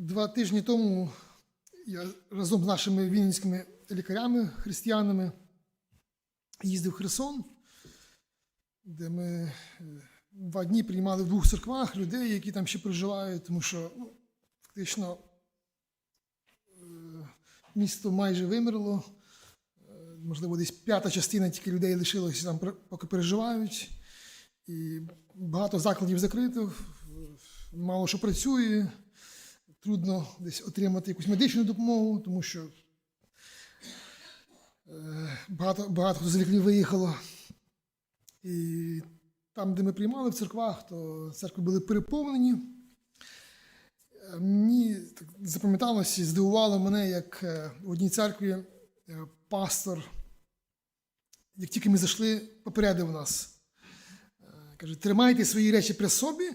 Два тижні тому я разом з нашими вінницькими лікарями, християнами, їздив в Херсон, де ми е, два дні приймали в двох церквах людей, які там ще проживають, тому що ну, фактично е, місто майже вимерло. Е, Можливо, десь п'ята частина тільки людей лишилося там, поки переживають. І багато закладів закрито, мало що працює трудно десь отримати якусь медичну допомогу, тому що е, багато, багато хто з лікарів виїхало. І там, де ми приймали в церквах, то церкви були переповнені. Е, Мені так запам'яталося і здивувало мене, як е, в одній церкві пастор, як тільки ми зайшли, попередив нас. Каже, тримайте свої речі при собі,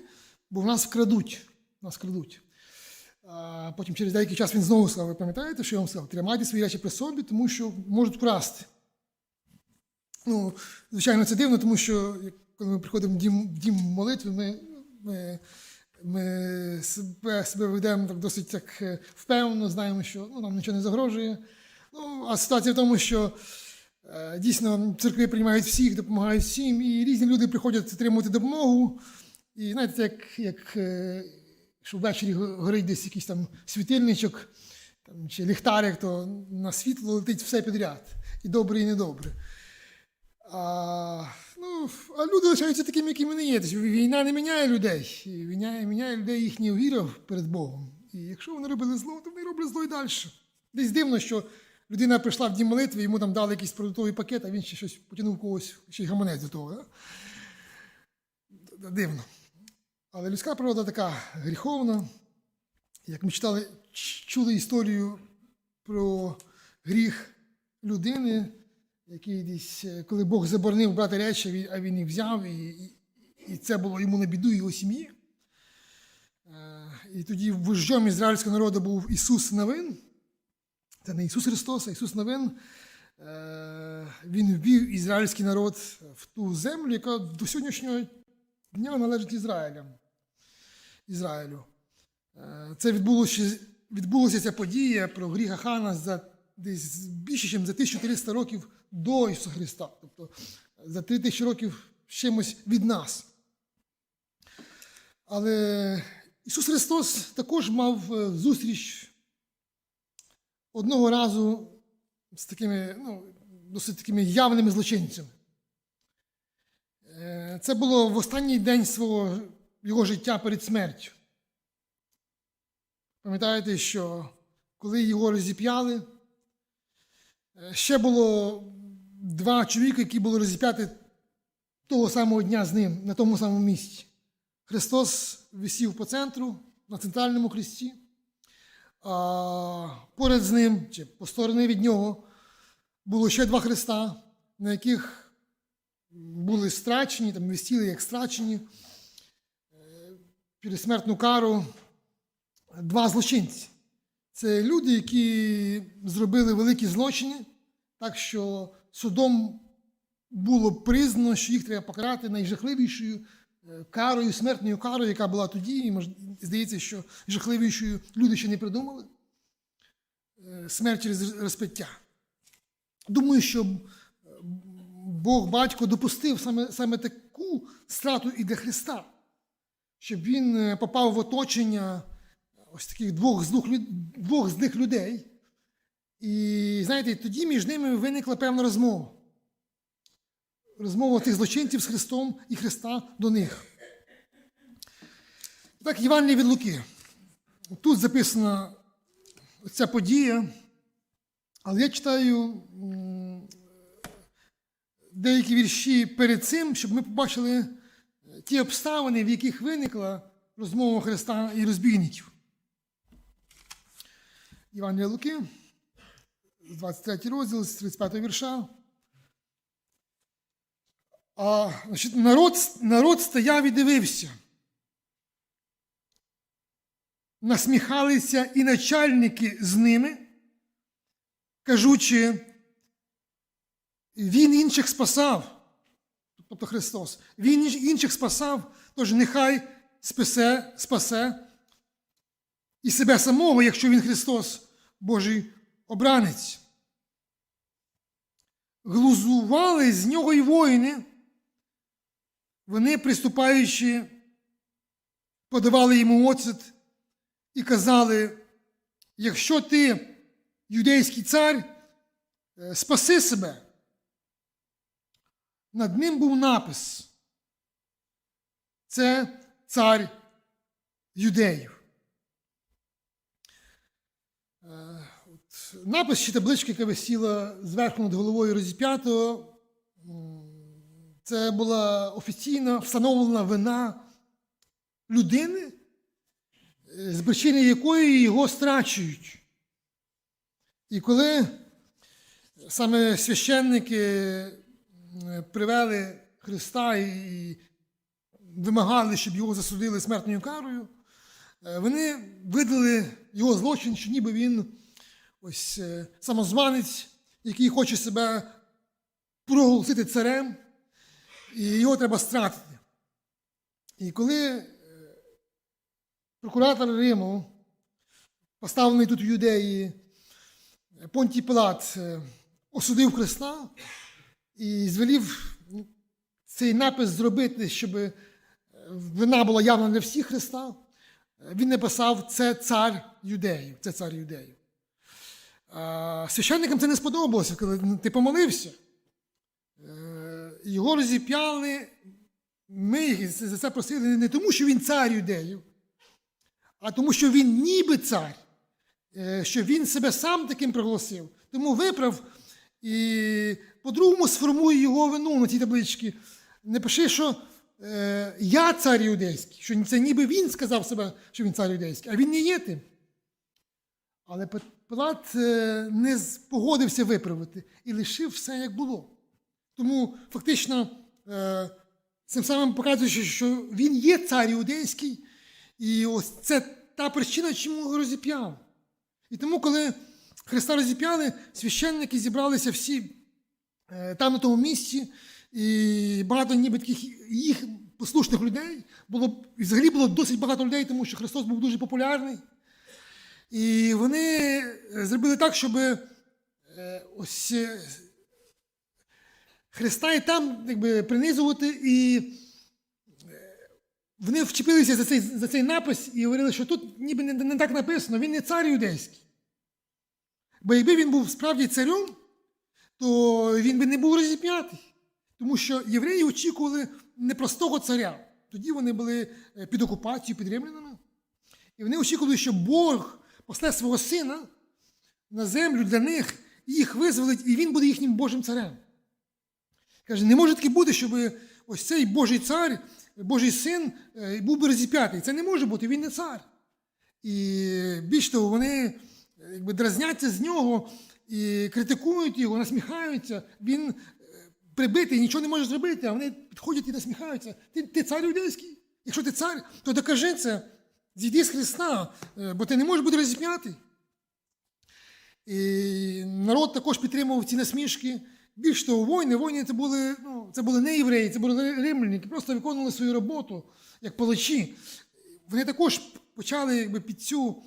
бо в нас вкрадуть. Нас крадуть. А потім через деякий час він знову сказав, ви пам'ятаєте, що я вам сказав? Тримайте свої речі при собі, тому що можуть вкрасти. Ну, звичайно, це дивно, тому що коли ми приходимо в дім, в дім молитви, ми, ми, ми себе, себе ведемо так досить так е, впевнено, знаємо, що ну, нам нічого не загрожує. Ну, а ситуація в тому, що е, дійсно церкви приймають всіх, допомагають всім, і різні люди приходять отримувати допомогу. І знаєте, як, як що ввечері горить десь якийсь там світильничок там, чи ліхтарик, то на світло летить все підряд. І добре, і недобре. А, ну, а люди лишаються такими, якими вони є. Тобто війна не міняє людей. Війна міняє людей їхня віра перед Богом. І якщо вони робили зло, то вони роблять зло і далі. Десь дивно, що людина прийшла в дім молитви, йому там дали якийсь продуктовий пакет, а він ще щось потягнув когось, ще й гаманець до того. Да? Дивно. Але людська природа така гріховна. Як ми читали, чули історію про гріх людини, який десь, е, коли Бог заборонив брати речі, а він їх взяв, і, і, це було йому на біду його сім'ї. Е, І тоді вождем ізраїльського народу був Ісус Навин. Це не Ісус Христос, а Ісус Навин. Е, Він ввів ізраїльський народ в ту землю, яка до сьогоднішнього дня належить Ізраїлям. Ізраїлю. Е, Це відбулося, відбулося ця подія про гріх Ахана за десь більше, ніж за 1300 років до Ісуса Христа. Тобто за 3000 років чимось від нас. Але Ісус Христос також мав е, зустріч одного разу з такими, ну, досить такими явними злочинцями. Е, Це було в останній день свого його життя перед смертю. Пам'ятаєте, що коли його розіп'яли, е, ще було два чоловіка, які були розіп'яти того самого дня з ним на тому самому місці. Христос висів по центру на центральному хресті, а поряд з ним, чи по сторони від нього, було ще два хреста, на яких були страчені, там висіли як страчені через смертну кару два злочинці. Це люди, які зробили великі злочини, так що судом було признано, що їх треба покарати найжахливішою е, карою, смертною карою, яка була тоді, і здається, що жахливішою люди ще не придумали. Е, Смерть через розпиття. Думаю, що е, Бог батько допустив саме, саме таку страту і для Христа щоб він е, попав в оточення ось таких двох злих, лю- двох злих людей. І знаєте, тоді між ними виникла певна розмова. Розмова тих злочинців з Христом і Христа до них. Так, Євангеліє від Луки. Тут записана ця подія, але я читаю деякі вірші перед цим, щоб ми побачили ті обставини, в яких виникла розмова Христа і розбійників. Івангелія Луки, 23 розділ, з 35 вірша. А, значить, народ, народ стояв і дивився. Насміхалися і начальники з ними, кажучи, він інших спасав тобто Христос. Він інших спасав, тож нехай спасе, спасе і себе самого, якщо він Христос, Божий обранець. Глузували з нього й воїни. Вони, приступаючи, подавали йому оцет і казали: якщо ти юдейський цар, е, спаси себе. Над ним був напис. Це цар юдеїв. Е, Напис чи табличка, яка висіла зверху над головою розіп'ятого, це була офіційно встановлена вина людини, з причини якої його страчують. І коли саме священники привели Христа і вимагали, щоб його засудили смертною карою, е, вони видали його злочин, що ніби він ось е, самозванець, який хоче себе проголосити царем, і його треба стратити. І коли е, прокуратор Риму, поставлений тут в юдеї, Понтій Пилат е, осудив Христа і звелів цей напис зробити, щоб е, вина була явна для всіх Христа. Він написав це цар юдеїв. Це цар юдеїв. Священникам це не сподобалося, коли ти помолився. Е, Його розіп'яли. Ми за це просили не тому, що він цар юдеїв, а тому, що він ніби цар, е, що він себе сам таким проголосив. Тому виправ і по-другому сформуй його вину на цій табличці. Не пиши, що е, я цар юдейський, що це ніби він сказав себе, що він цар юдейський, а він не є тим. Але Пи- Пилат е, не погодився виправити і лишив все, як було. Тому фактично, е, цим самим показуючи, що він є цар іудейський, і ось це та причина, чому розіп'яв. І тому, коли Христа розіп'яли, священники зібралися всі там на тому місці, і багато ніби таких їх послушних людей було, і взагалі було досить багато людей, тому що Христос був дуже популярний. І вони е, зробили так, щоб е, ось е, Христа і там якби, принизувати, і е, вони вчепилися за цей, за цей напис і говорили, що тут ніби не, не так написано, він не цар юдейський. Бо якби він був справді царем, то він би не був розіп'ятий. Тому що євреї очікували непростого царя. Тоді вони були е, під окупацією, під римлянами. І вони очікували, що Бог после свого сина на землю для них, і їх визволить, і він буде їхнім Божим царем. Каже, не може таки бути, щоб ось цей Божий цар, Божий син е, був би розіп'ятий. Це не може бути, він не цар. І більш того, вони е, якби дразняться з нього і критикують його, насміхаються. Він е, прибитий, нічого не може зробити, а вони підходять і насміхаються. Ти, ти цар юдейський? Якщо ти цар, то докажи це, зійди з Христа, е, бо ти не можеш бути розіп'ятий. І народ також підтримував ці насмішки. Більш того, воїни, воїни це були, ну, це були не євреї, це були римляни, які просто виконували свою роботу як палачі. Вони також почали якби, під цю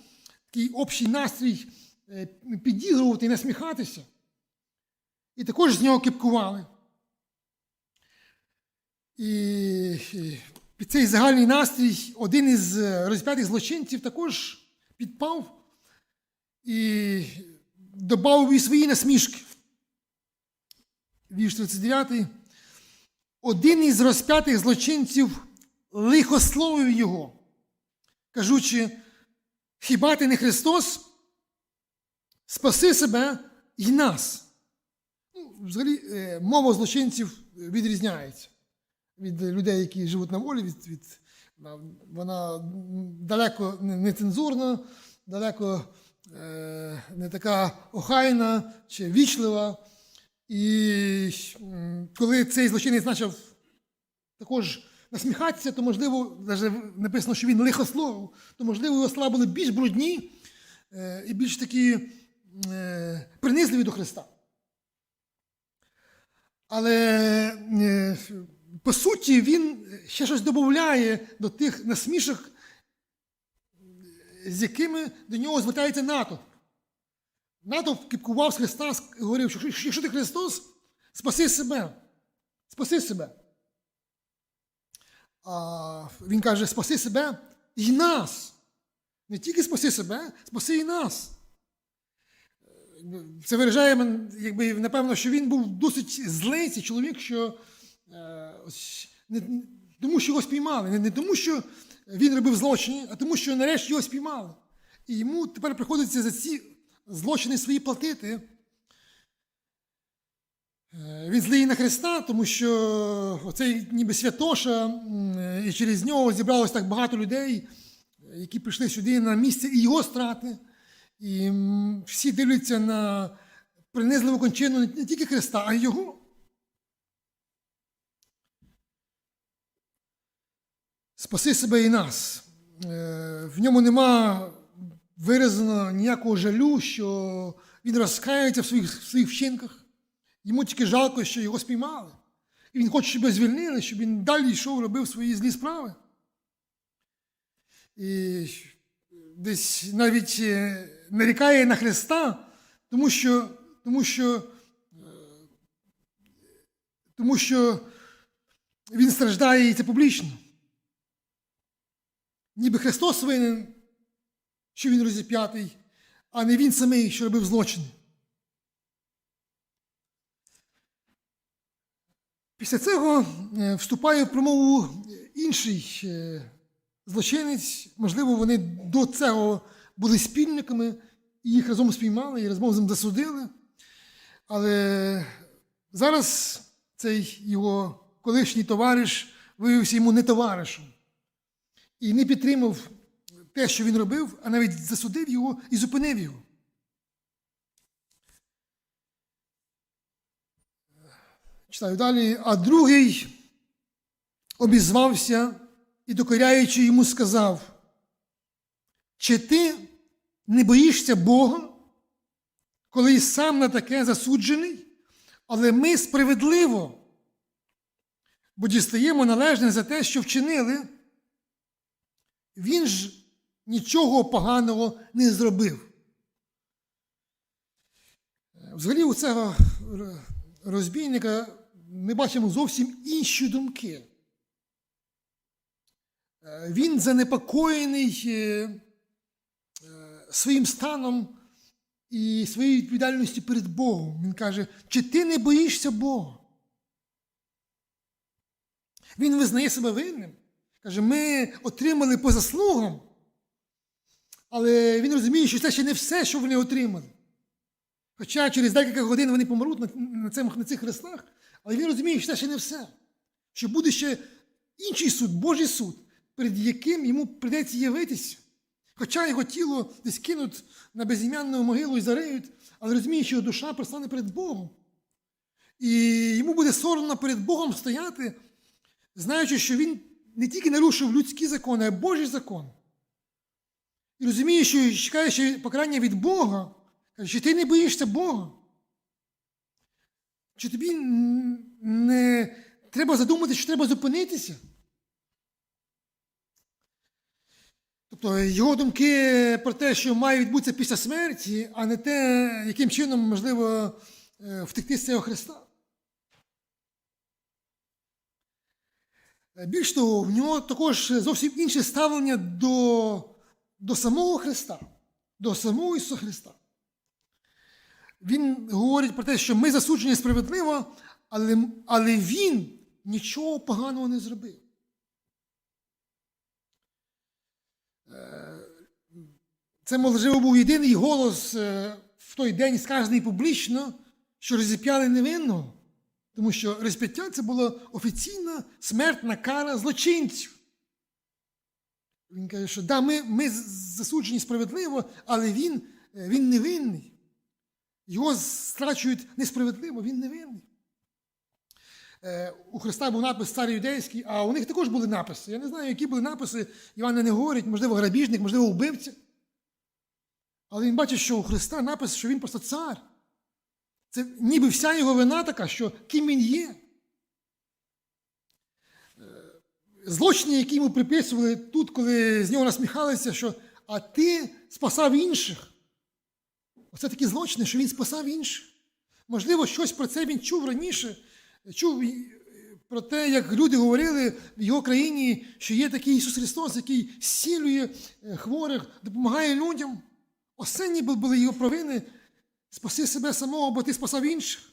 такий общий настрій підігрувати і насміхатися. І також з нього кипкували. І під цей загальний настрій один із е, розп'ятих злочинців також підпав і додав і свої насмішки. Вірш 39. Один із розп'ятих злочинців лихословив його, кажучи, хіба ти не Христос? Спаси себе і нас. Ну, взагалі, е, мова злочинців відрізняється від людей, які живуть на волі. Від, від, вона далеко не- нецензурна, далеко е, не така охайна чи вічлива. І коли цей злочинець почав також насміхатися, то можливо, навіть написано, що він лихословив, то можливо його слова були більш брудні е, і більш такі е, принизливі до Христа. Але е, по суті він ще щось додає до тих насмішок, з якими до нього звертається натовп. Натовп кипкував з Христа, ск- говорив, що якщо ти Христос, спаси себе. Спаси себе. А він каже, спаси себе і нас. Не тільки спаси себе, спаси і нас. Це виражає, якби, напевно, що він був досить злий цей чоловік, що е, ось, не- тому, що його спіймали. Не, не тому, що він робив злочини, а тому, що нарешті його спіймали. І йому тепер приходиться за ці злочини свої платити. Е, Він злий на Христа, тому що оцей ніби святоша, і через нього зібралось так багато людей, які прийшли сюди на місце і його страти. І всі дивляться на принизливу кончину не тільки Христа, а й Його. Спаси себе і нас. Е, В ньому нема виразено ніякого жалю, що він розкається в своїх, в своїх вчинках. Йому тільки жалко, що його спіймали. І він хоче, щоб звільнили, щоб він далі йшов, робив свої злі справи. І десь навіть е, нарікає на Христа, тому що, тому що, е, тому що він страждає і це публічно. Ніби Христос винен, що він розіп'ятий, а не він самий, що робив злочини. Після цього е, вступає в промову інший е, злочинець. Можливо, вони до цього були спільниками, і їх разом спіймали, і разом засудили. Але зараз цей його колишній товариш виявився йому не товаришем і не підтримав те, що він робив, а навіть засудив його і зупинив його. Читаю далі. А другий обізвався і, докоряючи йому, сказав: Чи ти не боїшся Бога, коли й сам на таке засуджений, але ми справедливо, бо дістаємо належне за те, що вчинили. Він ж нічого поганого не зробив. Взагалі, у цього розбійника ми бачимо зовсім інші думки. Е, Він занепокоєний е, своїм станом і своєю відповідальністю перед Богом. Він каже, чи ти не боїшся Бога? Він визнає себе винним. Каже, ми отримали по заслугам, але він розуміє, що це ще не все, що вони отримали. Хоча через декілька годин вони помруть на, цим, на цих хрестах, але він розуміє, що це ще не все. Що буде ще інший суд, Божий суд, перед яким йому прийдеться явитися. Хоча його тіло десь кинуть на безім'янну могилу і зариють, але розуміє, що його душа пристане перед Богом. І йому буде соромно перед Богом стояти, знаючи, що він не тільки нарушив людські закони, а й Божий закон. І розуміє, що чекає ще покарання від Бога. Каже, чи ти не боїшся Бога? Чи тобі не треба задумати, що треба зупинитися? Тобто його думки про те, що має відбутися після смерті, а не те, яким чином можливо е, втекти з цього Христа. Більш того, в нього також зовсім інше ставлення до, до самого Христа, до самого Ісуса Христа. Він говорить про те, що ми засуджені справедливо, але, але Він нічого поганого не зробив. Е, Це, можливо, був єдиний голос е, в той день, сказаний публічно, що розіп'яли невинного. Тому що розп'яття це була офіційна смертна кара злочинців. Він каже, що да, ми ми засуджені справедливо, але він, він невинний. Його страчують несправедливо, він невинний. Е, у Христа був напис цар юдейський, а у них також були написи. Я не знаю, які були написи, Івана не говорить, можливо, грабіжник, можливо, вбивця. Але він бачить, що у Христа напис, що він просто цар. Це ніби вся його вина така, що ким він є. Злочини, які йому приписували тут, коли з нього насміхалися, що а ти спасав інших. Оце такі злочини, що він спасав інших. Можливо, щось про це він чув раніше, чув е, про те, як люди говорили в його країні, що є такий Ісус Христос, який зцілює е, хворих, допомагає людям. Останні були його провини. Спаси себе самого, бо ти спасав інших.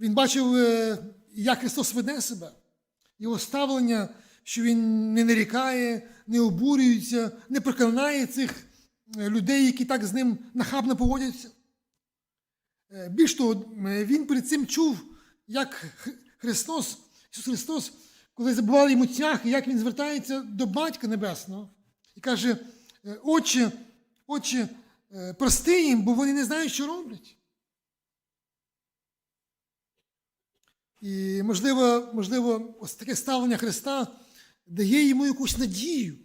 Він бачив, е, як Христос веде себе, його ставлення, що Він не нарікає, не обурюється, не проклинає цих людей, які так з ним нахабно поводяться. Е, Більш того, е, він перед цим чув, як Христос, Ісус Христос, коли забували йому тяг, як він звертається до Батька Небесного і каже: е, Отче, Отче, прости їм, бо вони не знають, що роблять. І, можливо, можливо, ось таке ставлення Христа дає йому якусь надію.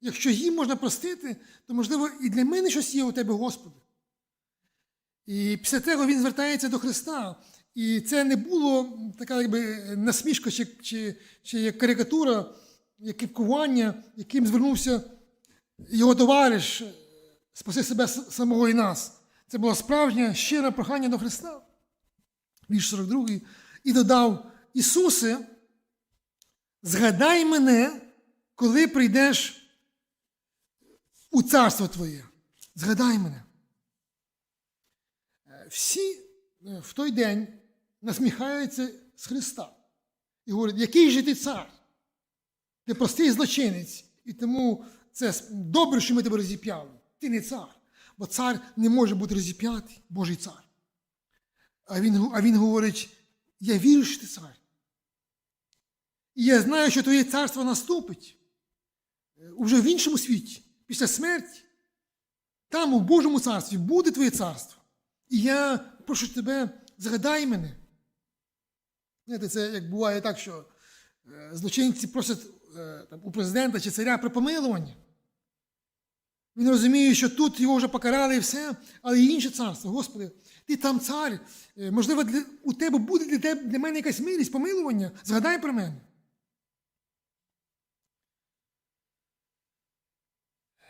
Якщо їм можна простити, то, можливо, і для мене щось є у тебе, Господи. І після того він звертається до Христа. І це не було така якби насмішка чи, чи, чи як карикатура, як кипкування, яким звернувся його товариш, спаси себе самого і нас. Це було справжнє щире прохання до Христа. Вірш 42. І додав: Ісусе, згадай мене, коли прийдеш у царство Твоє. Згадай мене. Всі е, в той день насміхаються з Христа і говорять, який же ти цар? Ти простий злочинець, і тому це добре, що ми тебе розіп'яли. Ти не цар, бо цар не може бути розіп'ятий, Божий цар. А він, а він говорить: я вірю, що ти цар. І я знаю, що твоє царство наступить е, уже в іншому світі, після смерті. Там, у Божому царстві, буде твоє царство. І я прошу тебе, згадай мене. Знаєте, це як буває так, що е, злочинці просять е, там, у президента чи царя про помилування. Він розуміє, що тут його вже покарали і все, але є інше царство. Господи, ти там цар. Е, Можливо, для, у тебе буде для, тебе, для мене якась милість, помилування. Згадай про мене.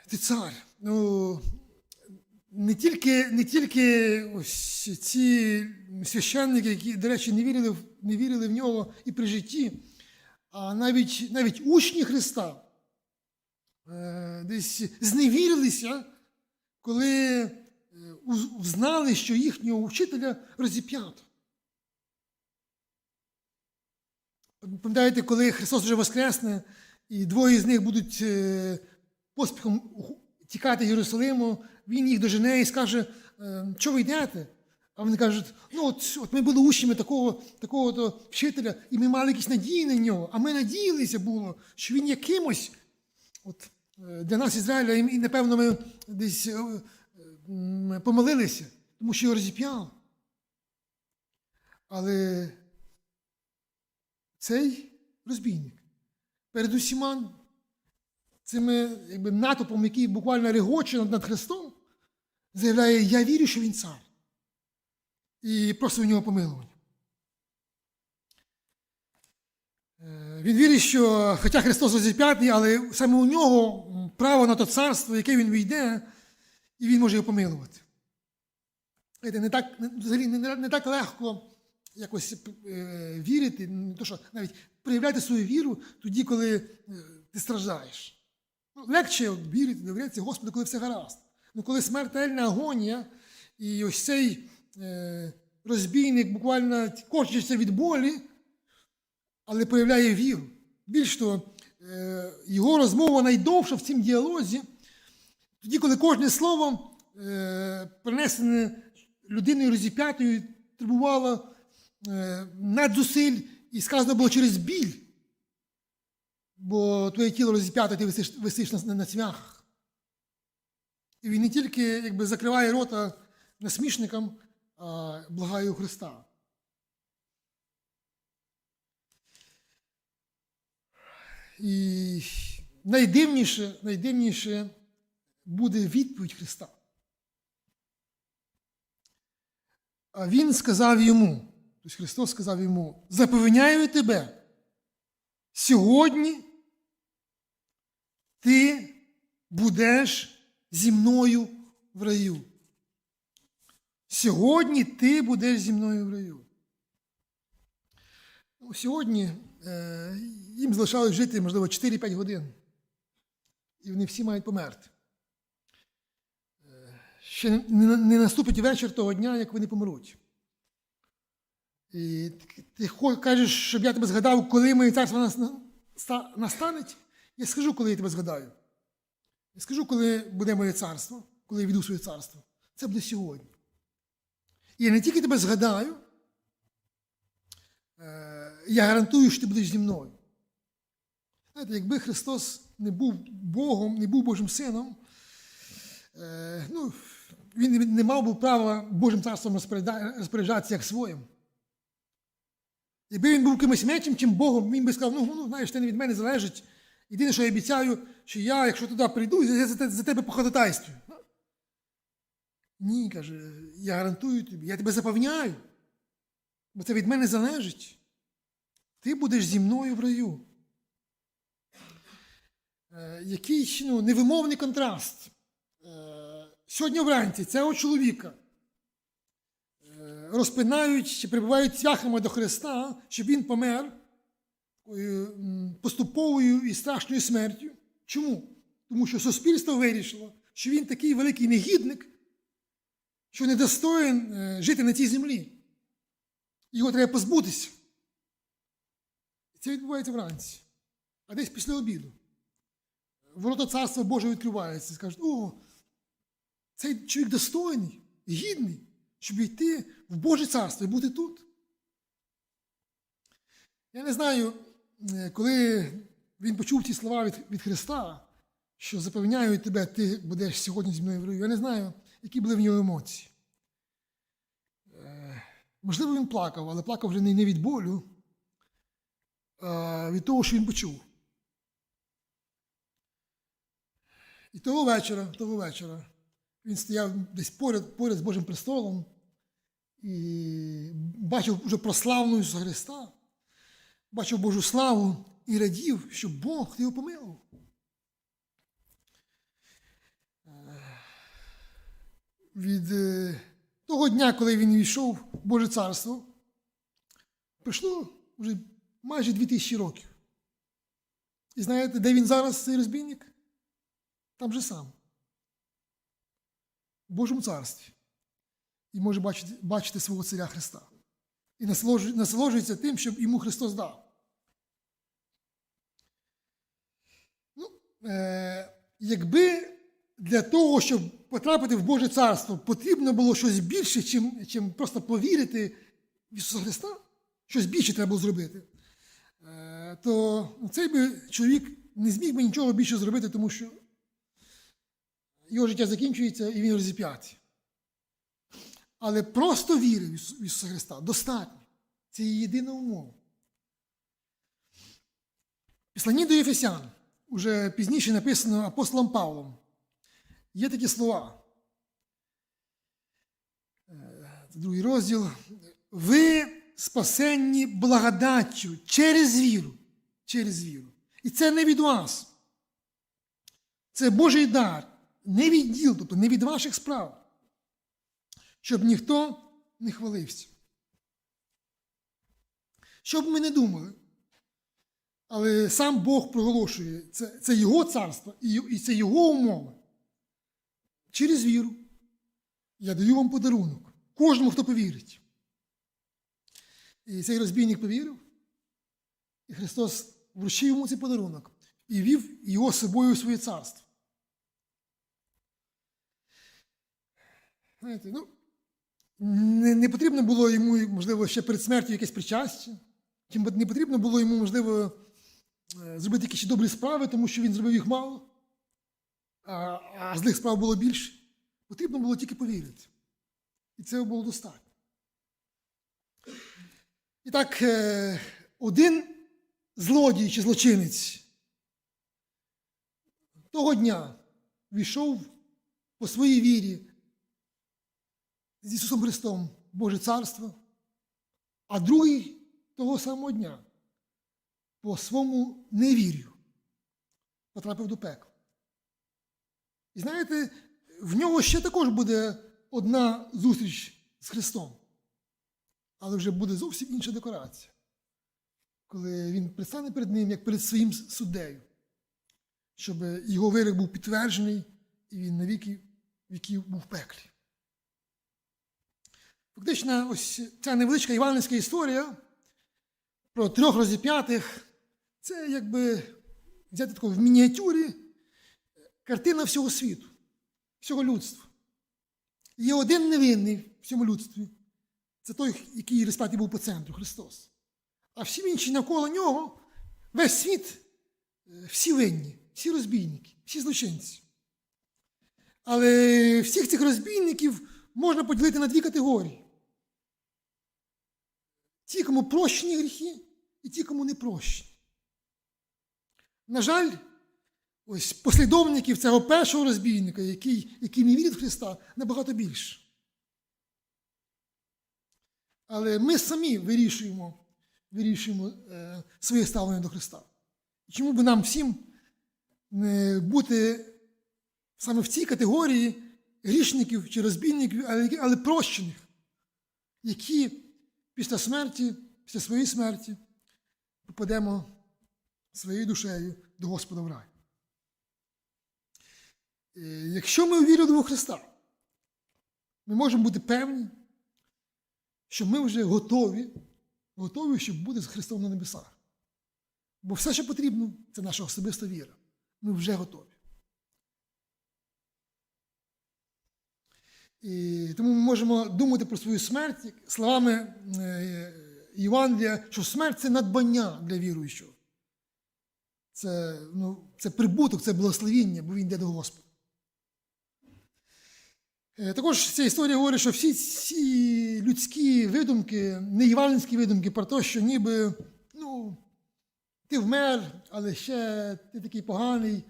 Ти цар. Ну, не тільки, не тільки ось ці священники, які, до речі, не вірили, не вірили в нього і при житті, а навіть, навіть учні Христа е, десь зневірилися, коли е, знали, що їхнього вчителя розіп'ято. Пам'ятаєте, коли Христос вже воскресне, і двоє з них будуть е, поспіхом тікати Єрусалиму, він їх дожене і скаже, е, що ви йдете? А вони кажуть, ну от, от ми були учнями такого, такого то вчителя, і ми мали якісь надії на нього, а ми надіялися було, що він якимось от, е, для нас, Ізраїля, і, напевно, ми десь е, е, м, помилилися, тому що його розіп'яли. Але цей розбійник перед усіма цими якби, натовпом, який буквально регоче над Христом, заявляє, я вірю, що він цар. І просить у нього помилування. Е, Він вірить, що, хоча Христос розіп'ятий, але саме у нього право на то царство, яке він війде, і він може його помилувати. Знаєте, не так, взагалі не, не, так легко якось е, вірити, не то, що навіть проявляти свою віру тоді, коли е, ти страждаєш. Ну, легше вірити, довірятися Господу, коли все гаразд. Ну, коли смертельна агонія, і ось цей е, розбійник буквально корчиться від болі, але проявляє віру. Більш того, е, його розмова найдовша в цім діалозі, тоді, коли кожне слово е, принесене людиною розіп'ятою, требувало е, надзусиль і сказано було через біль. Бо твоє тіло розіп'яте, ти висиш, висиш на, на цвяхах. І він не тільки якби, закриває рота насмішникам, а благає у Христа. І найдивніше, найдивніше буде відповідь Христа. А Він сказав йому, тобто Христос сказав йому, запевняю тебе, сьогодні ти будеш зі мною в раю. Сьогодні ти будеш зі мною в раю. Ну, Сьогодні е, їм залишалось жити, можливо, 4-5 годин. І вони всі мають померти. Е, Ще не, не наступить вечір того дня, як вони помруть. І ти- кажеш, щоб я тебе згадав, коли моє царство нас- настане. Я скажу, коли я тебе згадаю. Я скажу, коли буде моє царство, коли я веду своє царство. Це буде сьогодні. І я не тільки тебе згадаю, е, я гарантую, що ти будеш зі мною. Знаєте, якби Христос не був Богом, не був Божим Сином, е, ну, він не мав би права Божим царством розпоряджатися як своїм. Якби він був кимось меншим, чим Богом, він би сказав, ну, ну знаєш, це не від мене залежить. Єдине, що я обіцяю, що я, якщо туди прийду, я за, за тебе походатайствую. Ні, каже, я гарантую тобі, я тебе запевняю, бо це від мене залежить. Ти будеш зі мною в раю. Е, який ну, невимовний контраст. Е, сьогодні вранці цього чоловіка е, розпинають чи прибувають цвяхами до Христа, щоб він помер поступовою і страшною смертю. Чому? Тому що суспільство вирішило, що він такий великий негідник, що недостоїн е, жити на цій землі. Його треба позбутися. І це відбувається вранці. А десь після обіду. Ворота Царства Божого відкриваються скажуть, о, цей чоловік достойний, гідний, щоб йти в Боже царство і бути тут. Я не знаю, е, коли він почув ці слова від, від Христа, що запевняю тебе, ти будеш сьогодні зі мною в раю. Я не знаю, які були в нього емоції. Е, Можливо, він плакав, але плакав вже не від болю, а від того, що він почув. І того вечора, того вечора він стояв десь поряд, поряд з Божим престолом і бачив вже прославну Ісуса Христа, бачив Божу славу і радів, що Бог його помилував. Е, Від е, того дня, коли він війшов в Боже царство, пройшло вже майже 2000 років. І знаєте, де він зараз, цей розбійник? Там же сам. В Божому царстві. І може бачити, бачити свого царя Христа. І насолоджує- насолоджується тим, що йому Христос дав. Ну, е, якби для того, щоб потрапити в Боже царство, потрібно було щось більше, чим, чим просто повірити в Ісуса Христа, щось більше треба було зробити, е, то цей би чоловік не зміг би нічого більше зробити, тому що його життя закінчується і він розіп'ятий. Але просто вірив в Ісуса Христа достатньо. Це є єдина умова. В Післанні до Єфесян, уже пізніше написано апостолом Павлом, є такі слова. Е, другий розділ. Ви спасенні благодаттю через віру. Через віру. І це не від вас. Це Божий дар, не від діл, тобто не від ваших справ, щоб ніхто не хвалився. Що б ми не думали, але сам Бог проголошує, це, це Його царство і, і це Його умови. Через віру я даю вам подарунок кожному, хто повірить. І цей розбійник повірив, і Христос вручив йому цей подарунок і вів його з собою у своє царство. Знаєте, ну, не, не потрібно було йому, можливо, ще перед смертю якесь причастя, чи не потрібно було йому, можливо, зробити якісь добрі справи, тому що він зробив їх мало, а, а злих справ було більше. Потрібно було тільки повірити. І цього було достатньо. І так, е, один злодій чи злочинець того дня війшов по своїй вірі з Ісусом Христом в Боже Царство, а другий того самого дня по своєму невір'ю потрапив до пекла. І знаєте, в нього ще також буде одна зустріч з Христом. Але вже буде зовсім інша декорація. Коли він предстане перед ним, як перед своїм суддею, щоб його вирок був підтверджений, і він на віки віків був в пеклі. Фактично, ось ця невеличка іванівська історія про трьох розіп'ятих, це якби взяти таку в мініатюрі картина всього світу, всього людства. Є один невинний в цьому людстві. Це той, який розп'ятий був по центру Христос. А всі інші навколо нього, весь світ, е, всі винні, всі розбійники, всі злочинці. Але всіх цих розбійників можна поділити на дві категорії. Ті, кому прощені гріхи, і ті, кому не прощені. На жаль, ось послідовників цього першого розбійника, який, який не вірить в Христа, набагато більше. Але ми самі вирішуємо, вирішуємо е, своє ставлення до Христа. Чому б нам всім не бути саме в цій категорії грішників чи розбійників, але, але прощених, які після смерті, після своєї смерті попадемо своєю душею до Господа в рай. Е, Якщо ми увірили у Христа, ми можемо бути певні, що ми вже готові, готові, щоб бути з Христом на небесах. Бо все, що потрібно, це наша особиста віра. Ми вже готові. І тому ми можемо думати про свою смерть словами е, Євангелія, що смерть це надбання для віруючого. Це, ну, це прибуток, це благословіння, бо він йде до Господа. Е, Також ця історія говорить, що всі ці людські видумки, не євангельські видумки про те, що ніби ну, ти вмер, але ще ти такий поганий,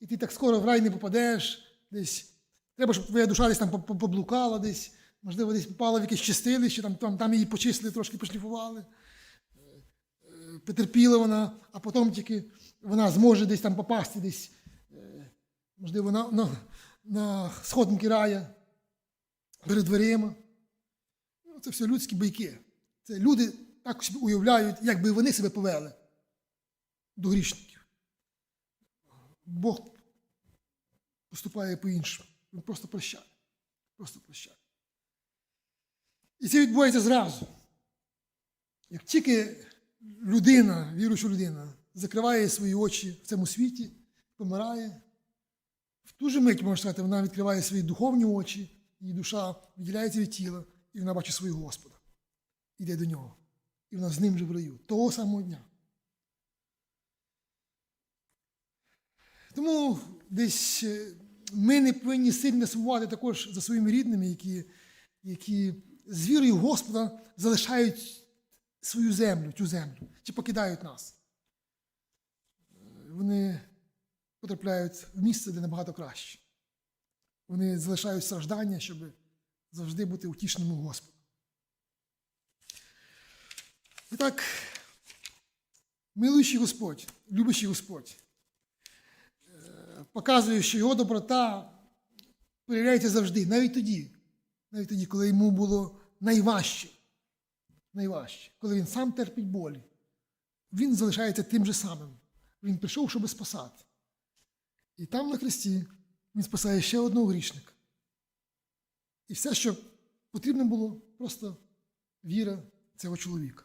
і ти так скоро в рай не попадеш десь. Треба, щоб твоя душа десь там по- по- поблукала десь, можливо, десь попала в якесь чистилище, там, там, там її почистили, трошки пошліфували. Е, е, Потерпіла вона, а потім тільки вона зможе десь там попасти, десь, е, можливо, на, на, на сходинки рая перед дверима. Ну, це все людські байки. Це люди так собі уявляють, як би вони себе повели до грішників. Бог поступає по-іншому. Він просто прощає. Просто прощає. І це відбувається зразу. Як тільки людина, віруюча людина, закриває свої очі в цьому світі, помирає, в ту же мить, можна сказати, вона відкриває свої духовні очі, її душа відділяється від тіла, і вона бачить свого Господа. Іде до нього. І вона з ним же в раю, того самого дня. Тому десь е, ми не повинні сильно сумувати також за своїми рідними, які, які з вірою Господа залишають свою землю, цю землю, чи покидають нас. Вони потрапляють в місце, де набагато краще. Вони залишають страждання, щоб завжди бути утішеними в Господа. І так, милуючий Господь, любящий Господь, е, показує, що його доброта проявляється завжди, навіть тоді, навіть тоді, коли йому було найважче, найважче, коли він сам терпить болі. Він залишається тим же самим. Він прийшов, щоб спасати. І там на хресті він спасає ще одного грішника. І все, що потрібно було, просто віра цього чоловіка.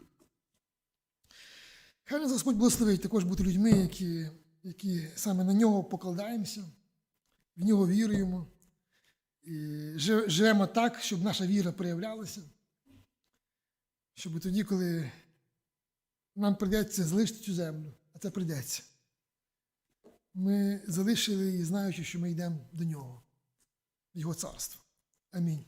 Хай нас Господь благословить також бути людьми, які, які саме на нього покладаємося, в нього віруємо. І живемо так, щоб наша віра проявлялася. Щоб тоді, коли нам прийдеться залишити цю землю, це прийдеться, ми залишили її, знаючи, що ми йдемо до нього, в Його царство. Амінь.